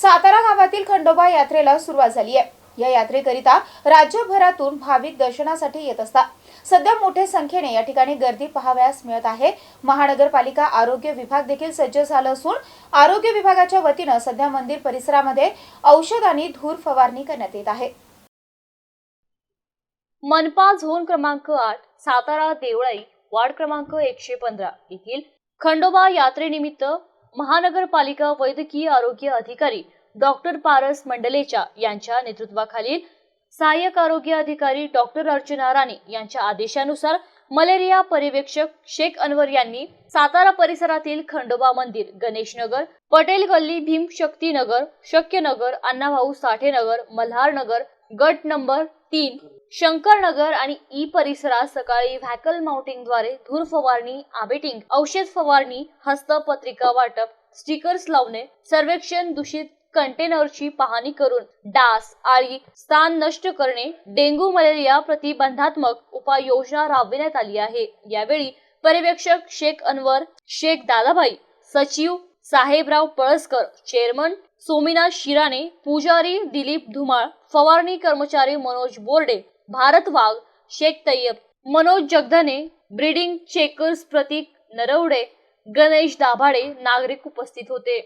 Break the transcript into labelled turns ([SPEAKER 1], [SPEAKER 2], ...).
[SPEAKER 1] सातारा गावातील खंडोबा यात्रेला सुरुवात झाली आहे. या यात्रेकरिता राज्यभरातून भाविक दर्शनासाठी येत असतात. सध्या मोठ्या संख्येने या ठिकाणी गर्दी पाहावयास मिळत आहे. महानगरपालिका आरोग्य विभाग देखील सज्ज झालं असून आरोग्य विभागाच्या वतीनं सध्या मंदिर परिसरामध्ये औषध आणि धूर फवारणी करण्यात येत आहे.
[SPEAKER 2] मनपा झोन क्रमांक आठ सातारा देवळाई वार्ड क्रमांक एकशे पंधरा येथील खंडोबा यात्रेनिमित्त महानगरपालिका वैद्यकीय आरोग्य अधिकारी डॉक्टर पारस मंडलेचा यांच्या नेतृत्वाखालील सहाय्यक आरोग्य अधिकारी डॉक्टर अर्चना राणे यांच्या आदेशानुसार मलेरिया पर्यवेक्षक शेख अनवर यांनी सातारा परिसरातील खंडोबा मंदिर गणेशनगर पटेल गल्ली भीम शक्तीनगर शक्यनगर अण्णाभाऊ साठेनगर मल्हारनगर गट नंबर तीन शंकरनगर आणि ई परिसरात सकाळी व्हॅकल माउंटिंगद्वारे धूर फवारणी आबेटिंग औषध फवारणी हस्तपत्रिका वाटप स्टिकर्स लावणे सर्वेक्षण दूषित कंटेनरची पाहणी करून डास आळी स्थान नष्ट करणे डेंग्यू मलेरिया प्रतिबंधात्मक उपाययोजना राबविण्यात आली आहे. यावेळी पर्यवेक्षक शेख अनवर शेख दादाभाई सचिव साहेबराव पळसकर चेअरमन सोमीनाथ शिराने पुजारी दिलीप धुमाळ फवारणी कर्मचारी मनोज बोर्डे भारत वाघ शेख तय्यब मनोज जगधने ब्रीडिंग चेकर्स प्रतीक नरवडे गणेश दाभाडे नागरिक उपस्थित होते.